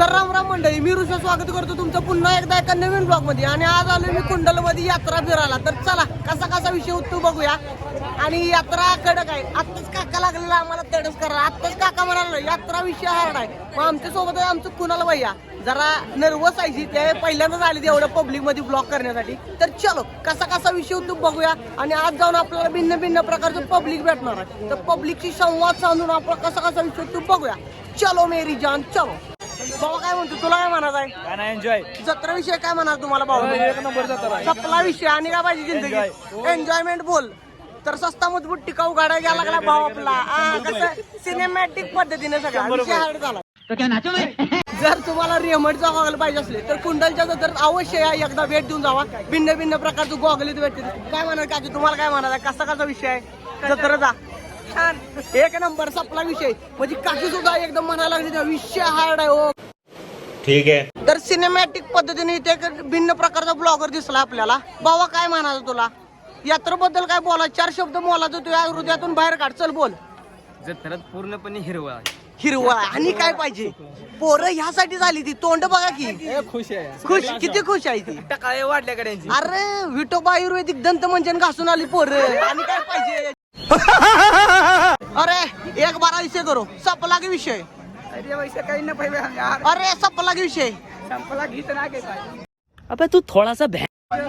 तर राम राम मंडळी मी ऋषा स्वागत करतो तुमचं पुन्हा एकदा एका नवीन ब्लॉगमध्ये आणि आज आलो मी कुंडलमध्ये यात्रा फिरायला. तर चला कसा कसा विषय होतो बघूया. आणि यात्रा कडक आहे. आत्ताच काका लागलेला आम्हाला तडस करा. आत्ताच काका म्हणाला यात्रा विषय हार्ड आहे. मग आमच्यासोबत आहे आमचं कुणाला भैया. जरा नर्वस आहे ते पहिल्यांदाच आले एवढं पब्लिकमध्ये ब्लॉग करण्यासाठी. तर चलो कसा कसा विषय होतो बघूया. आणि आज जाऊन आपल्याला भिन्न भिन्न प्रकारचं पब्लिक भेटणार आहे. तर पब्लिकशी संवाद साधून आपण कसा कसा विषय होतो बघूया. चलो मेरी जान चलो. बाबा काय म्हणतो तुला काय म्हणायचं आहे? काय नाही एन्जॉय जत्रा विषय काय म्हणाल तुम्हाला भाऊ एक नंबर जत्रा आहे. सपला विषय आणि काय पाहिजे जिंदगी? Enjoy. एन्जॉयमेंट बोल. तर सस्ता मजबूत टिकाऊ गाडा घ्यायला लागला भाऊ आपला. आ, कसं? सिनेमॅटिक पद्धतीने सगळा. विषय hard झाला. जर तुम्हाला रेमंडचा गॉगल पाहिजे असले तर कुंडलच्या तर अवश्य या एकदा भेट देऊन जावा. भिन्न भिन्न प्रकारचं गॉगल इथे भेटते काय म्हणाल काकी? तुम्हाला काय म्हणाला कसा कसा विषय आहे? जत्रेचा? छान. एक नंबर सपला विषय. म्हणजे काकी सुद्धा एकदम म्हणायला लागली त्या विषय हार्ड आहे हो. ठीक है तर सिनेमॅटिक पद्धतीने इथे एक भिन्न प्रकारचा ब्लॉगर दिसला आपल्याला. बाबा काय म्हणाल तुला? यात्रेबद्दल काय बोला? चार शब्द मोलाचं तुझ्या हृदयातून बाहेर काढ. चल बोल. जत्रेत पूर्णपणे हिरवा हिरवळ आणि काय पाहिजे? पोरं ह्यासाठी झाली ती. तोंड बघा की. खुश आहे. खुश? किती खुश आहे ती. टकाळे वाढल्या कड्यांची अरे विठोबा आयुर्वेदिक दंत मंजन घासून आली पोरं. आणि काय पाहिजे? अरे एक बारा विषय करो सपला की विषय. अरे वैसे काही ना पाहिजे यार अरे सपला की विषय. संपला गीत ना घेत. अबे तू थोड़ा सा भै अगं,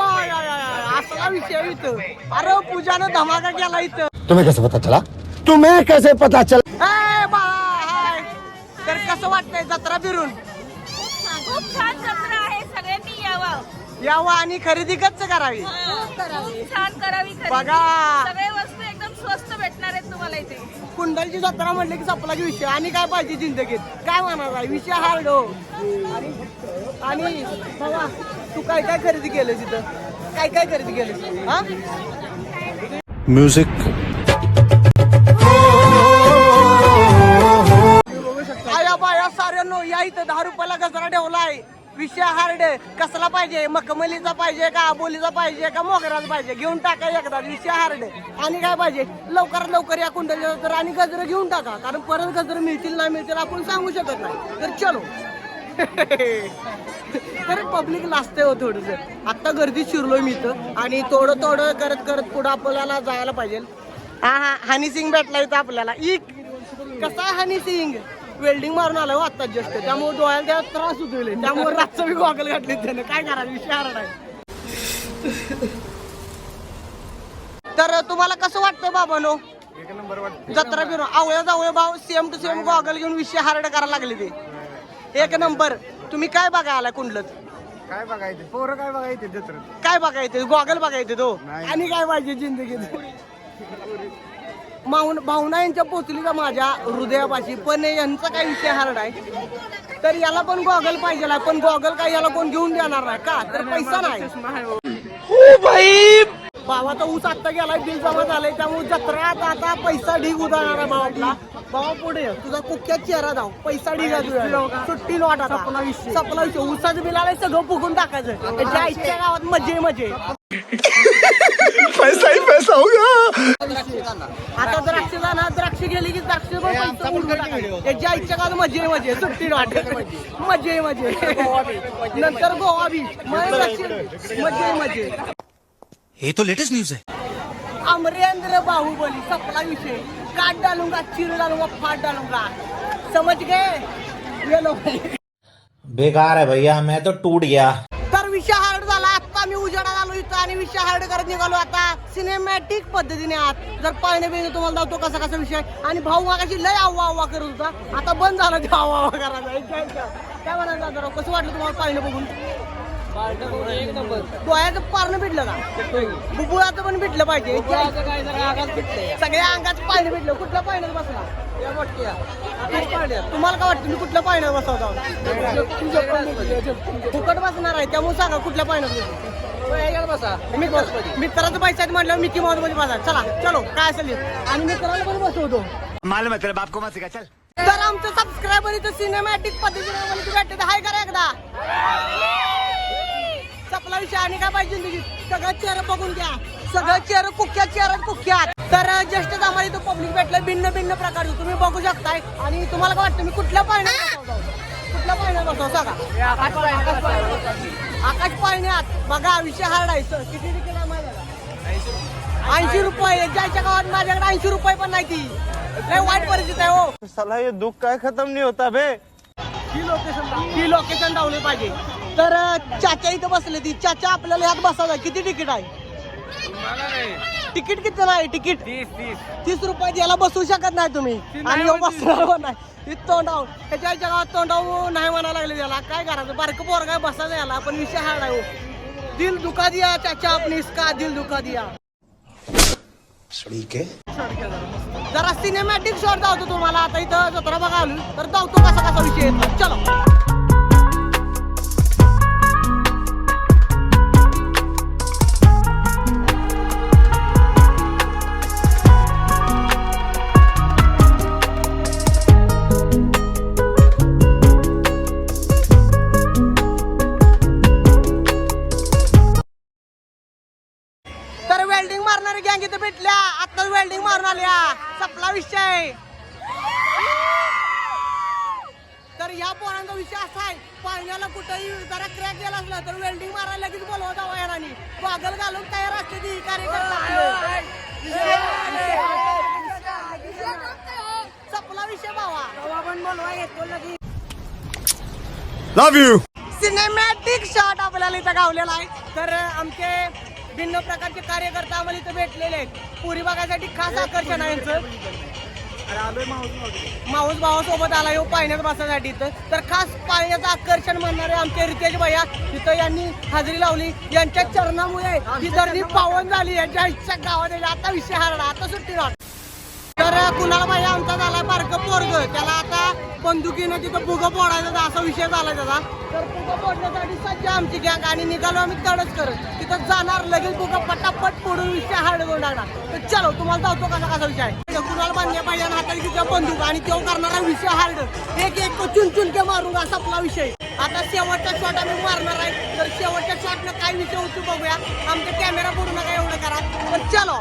आय, आय, आय, असला विषय इथं. अरे पूजानं धमाका केला इथं. तुम्हें कैसे पता चला? तुम्हें कैसे पता चला? ए, बाळा, हाय. तर कसं वाटतंय जत्रा फिरून? खूप छान जत्रा आहे सगळ्यांनी यावं. यावं आणि खरेदी कच्च करावी. खूप छान करावी खरेदी. बघा. सगळे वस्तू एकदम स्वस्त भेटणार आहेत तुम्हाला इथे. कुंडलची जत्रा म्हटलं की सपला की विषय. आणि काय पाहिजे जिंदगीत? काय म्हणाला विषय हार्ड हो. आणि तू काय काय खरेदी केलं तिथं काय काय खरेदी केलं हा? म्यूजिक आया बाया साऱ्यांनो या इथं दहा रुपयाला गजरा ठेवलाय. विषय हार्ड कसला पाहिजे? मखमलीचा पाहिजे का आबोलीचा पाहिजे का मोगराचा पाहिजे? घेऊन टाका एकदा. विषय हार्ड आणि काय पाहिजे? लवकरात लवकर या कुंडलीला तर आणि गजरं घेऊन टाका. कारण परत गजरं मिळतील नाही मिळतील आपण सांगू शकत नाही. तर चलो. तर पब्लिक लाजतंय हो थोडस. आत्ता गर्दी शिरलो मी इथं. आणि थोडं थोडं करत करत पुढं आपल्याला जायला पाहिजे. हा हा. हनी सिंग भेटला इथं आपल्याला. इक. कसा हनी सिंग? वेल्डिंग मारून आला हो आता जस्ट त्यामुळे डोळ्याला त्याला त्रास होतोय त्यामुळे रातचं मी गॉगल घातले त्यानं. काय करायचं? विषय हार्ड आहे. तर तुम्हाला कसं वाटतंय बाबानो? एक नंबर वाटत जत्रा फिरून. आवळ्या जावळे भाऊ सेम टू सेम गॉगल घेऊन विषय हार्ड करायला लागले ते. एक नंबर. तुम्ही काय बघा आला कुंडलत? काय बघायचं? पोरं काय बघायचे जत्रेत? काय बघायचं? गॉगल बघायचे तो. आणि काय पाहिजे जिंदगीत? माऊन भावना यांच्या पोचली का माझ्या हृदयापाशी. पण यांचा काय विषय हार्ड आहे. तर याला पण गॉगल पाहिजे पण गॉगल काय याला कोण घेऊन देणार नाही का? तर पैसा नाही भावाचा ऊस आत्ता गेलाय बिल जमा झालंय. त्यामुळे जत्रात आता पैसा ढीग उदाहणार आहे भावा पुढे. तुझा कुख्यात चेहरा जाऊ पैसा ढीग. सुट्टी नोट आता. सपला विषय. ऊसाचं बिल आलंय सगळं फुकून टाकायचं. आईच्या गावात मजे मजे. पैसा ही पैसा होगा. आता द्राक्ष जाणार द्राक्ष गेली की द्राक्ष आईच्या गावात मजे मजे सुट्टी नोट मजे. मजे नंतर गोवा बीच मजे मजे ये तो लेटेस्ट न्यूज है अमरेंद्र बाहुबली सपला विषय. काट डालूंगा चिर डालूंगा फाट डालूंगा समझ गए ये लो. भाई बेकार है भैया मैं तो टूट गया. मी उजेडात आलो इथं आणि विषय हार्ड करत निघालो आता. सिनेमॅटिक पद्धतीने आत. जर पाहिजे बिहिणे तुम्हाला दावतो कसा कसा विषय आणि भाऊ मागाशी लय आव्हा आव्हा करत होता. आता बंद झाला ते आव्हा आव्हा करायचा काय म्हणायचं राव? कसं वाटलं तुम्हाला पाहिलं बघून? डोळ्याचं पारणं भेटलं का? बुबुळाचं पण भेटलं पाहिजे. जरा सगळ्या अंगात पाहिलं भेटलं कुठल्या पाहिण्यात बसला? तुम्हाला काय वाटतं? मी कुठल्या पाहिण्यात बसवता फुकट बसणार आहे. त्यामुळे सांगा कुठल्या मित्र मित्राचं पैसा मिकी मध्ये बसा. चला चलो काय असेल. आणि पण बसवतो मालूम है तेरे बाप को मत सिखा चल. तर आमचं सबस्क्रायबर इथं सिनेमॅटिक पद्धतीने मला भेटते हाय करा एकदा. सपला विषय आणि काय पाहिजे जिंदगीत सगळं चेहरा बघून घ्या. सगळं चेअर कुख्यात चेअर कुख्यात. तर ज्येष्ठ आम्हाला इथं पब्लिक भेटलं भिन्न भिन्न प्रकारचं. तुम्ही बघू शकताय. आणि तुम्हाला काय वाटतं मी कुठल्या बसवतो? कुठल्या पाळण्यात बसव सांगा आकाश पाळण्यात बघा विषय हार्ड आहे. सर किती माझ्याला ऐंशी रुपये. ज्याच्या गावात माझ्याकडे ऐंशी रुपये पण नाही ती. लय वाईट परिस्थिती आहे हो. साला हे दुःख काय खतम नाही होता बे. ही लोकेशन ही लोकेशन डावली पाहिजे. तर चाचा इथं बसले ती. चाचा आपल्याला यात बसायला किती तिकीट आहे? तिकीट किती नाही तिकीट? तीस तीस. तीस रुपये याला बसू शकत नाही तुम्ही. आणि ह्यो बसणार पण नाही. ही तोंडाव त्याच्या गावात तोंडाव नाही म्हणायला लागले त्याला. काय करायचं? बारकं पोर काय बसायचं याला पण विषय हार्ड आहे हो. दिल दुखा दिया चाचा अपनी इसका दिल दुखा दिया? जरा सिनेमॅटिक शॉट धावतो तुम्हाला. आता इथं जत्रा बघा आलो. तर धावतो कसा कसा विषय येतो. चलो. गँग इथं भेटल्या. आताच वेल्डिंग मारून आल्या. सपला विषय. तर या पोरांचा विषय असा आहे. पाण्याला कुठंही जरा क्रॅक गेला असला तर वेल्डिंग मारायला लगेच बोलवत हवा यारानी पागल घालून तयार असते ती कार्यकर्ता. सपला विषय भावा. लव यू सिनेमॅटिक शॉट आपल्याला इथं गावलेला आहे. तर आमचे भिन्न प्रकारचे कार्यकर्ता आम्हाला इथं भेटलेले आहेत. पुरी बघायसाठी खास आकर्षण आहे यांचं. माऊस भावासोबत आला येऊ पाळण्यात बसायसाठी इथं. तर खास पाळण्याचं आकर्षण म्हणणारे आमचे रितेश भैया तिथं यांनी हजेरी लावली. यांच्या चरणामुळे ही धरणी पावन झाली. यांच्या गावात आता विषय हारला. आता सुट्टी राहत कुणाला भाई आमचा झालाय बारकं पोरग. त्याला आता बंदुकीनं तिथं फुगं फोडायचा असा विषय झाला त्याचा. तर फुगं फोडण्यासाठी सज्ज आमची गँग आणि निघालो आम्ही तडच करत. तिथं जाणार लगेच फुगं पटापट फोडून विषय हार्ड टाकणार. तर चलो तुम्हाला जातो कसा कसा विषय आहे? कुणाला बांधल्या पाहिजे आणि तिथं बंदूक आणि तो करणारा विषय हार्ड. एक एक तो चुन चुन के मारून असा आपला विषय. आता शेवटचा शॉट आम्ही मारणार आहे. तर शेवटच्या शॉटनं काय विषय होतो बघूया. आमचा कॅमेरा फोडू नका एवढं करा. तर चलो.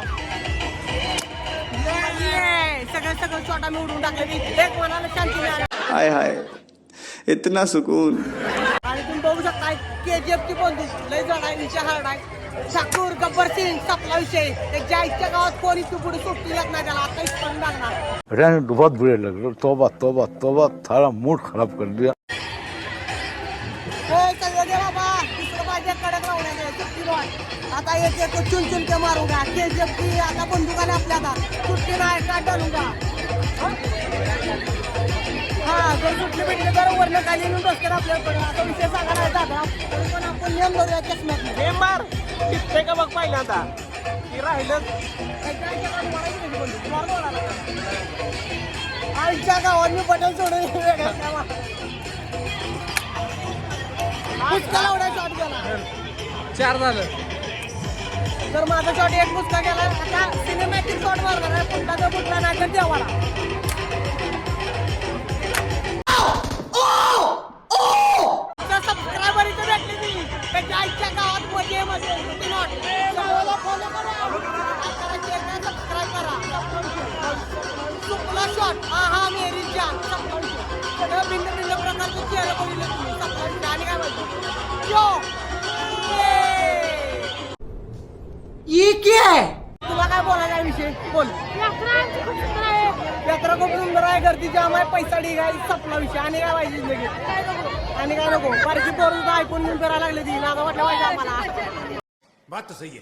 सगळं आम्ही उडून टाकले एक मनाला शांती मिळाली. हाय हाय. इतना सुकून. आणि तुम्ही बघू शकता के जी एफ ची बंदूक लय जण आहे विषय हार्ड आहे. ठाकूर गब्बर सिंग सपला विषय. त्याच्या आईच्या गावात कोणी तू पुढे सुट्टी नाही त्याला. आता लागणार तो बहुत बुरे लग रहे तोबा तोबा तोबा सारा मूड खराब कर दिया. हो दे बाबा पाहिजे कडक सुट्टी बॉल आता एक एक चुन चुन के मारूंगा के जी एफ ची आता बंदूक आली आपल्या आता सुट्टी नाही का डालूंगा? हा जर सुट्टी भेटली तर वरनं खाली येऊन बसतात आपल्याकडे आता विषय सांगा नाही दादा पण आपण नियम धरूया चष्म्यात. हे मार. दिसतंय का बघ पहिल्यांदा की राहिलं आईच्या गावात मी बटन सोडून वेगळ्या शॉट गेला. चार झालं. तर माझा शॉट एक पुचका गेला आता सिनेमॅटिक शॉट मारणार आहे पुन्हा जर पुटला नाही तर देवाला. क्या है? तुला काय आहे विषय? बोल. यात्रा खूप सुंदर आहे गर्दी जाम आहे पैसा ढीग आहे सपला विषय. आणि काय पाहिजे ज़िंदगी आणि काय नको? बारकी ऐकून घेऊन लागले ती. नागा वाटलं पाहिजे आम्हाला. बात तो सही है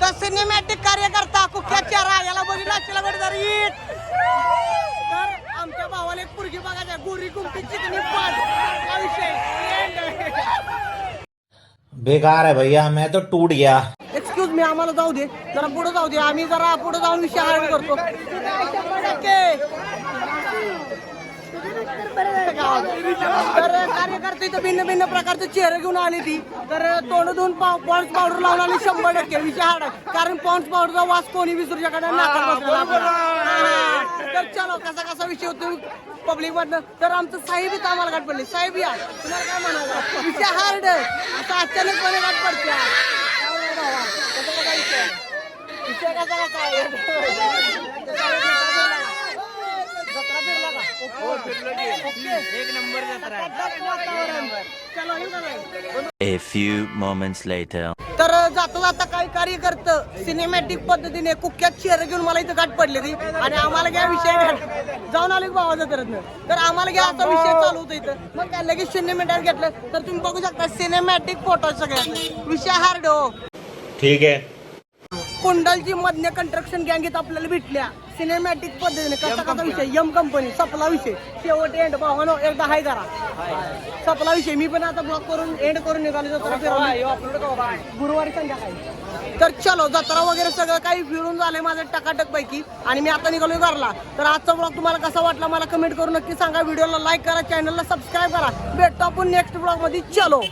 तर सिनेमॅटिक कार्यकर्ता कुख्यात चारा याला बघितला चिला तरी तर आमच्या भावाला एक पुरगी बघायचा गोरी कुंपी चिकनी पाच हा विषय. बेकार है भैया मैं तो टूट गया. मी आम्हाला जाऊ दे. जरा पुढे जाऊ दे. आम्ही जरा पुढे जाऊन विषय हार्ड करतो. तर कार्यकर्ते इथं भिन्न भिन्न प्रकारचे चेहरे घेऊन आली ती. तर तोंड धुवून पॉन्स पावडर लावून आली शंभर टक्के. विषय आहे. कारण पॉन्स पावडरचा वास कोणी विसरू शकत. तर चलो कसा कसा विषय होतो पब्लिक मधनं? तर आमचं साहेब इथं आम्हाला गाठ पडली. साहेब या. तुम्हाला काय म्हणायचं? विषय हार्ड. असं अचानकपणे गाठ पडते A few moments later. तर जाता जाता काही कार्यकर्ते सिनेमॅटिक पद्धतीने कुख्यात चेहरे घेऊन मला इथं गाठ पडले ती आणि आम्हाला घ्या विषय जाऊन आले भावाचा तरच तर आम्हाला घ्या असा विषय चालू होता इथं. मग काय लगेच शून्य मिनिटात घेतलं. तर तुम्ही बघू शकता सिनेमॅटिक फोटो सगळ्यात. विषय हार्ड हो. ठीक है कुंडलची मधने कंस्ट्रक्शन गँग इथं आपल्याला भेटल्या. सिनेमॅटिक पद्धतीने कसा कसा विषय? यम कंपनी सपला विषय. शेवट एंड भावानो एकदा हाय करा. सपला विषय. मी पण आता ब्लॉक करून एंड करून निघालो जत्रा फिरवली. गुरुवारी संध्याकाळी. तर चलो जत्रा वगैरे सगळं काही फिरून झालंय माझं टकाटक पैकी आणि मी आता निघालोय घरला. तर आजचा ब्लॉग तुम्हाला कसा वाटला मला कमेंट करून नक्की सांगा. व्हिडिओला लाईक करा चॅनलला सबस्क्राईब करा. भेटतो आपण नेक्स्ट ब्लॉगमध्ये. चलो!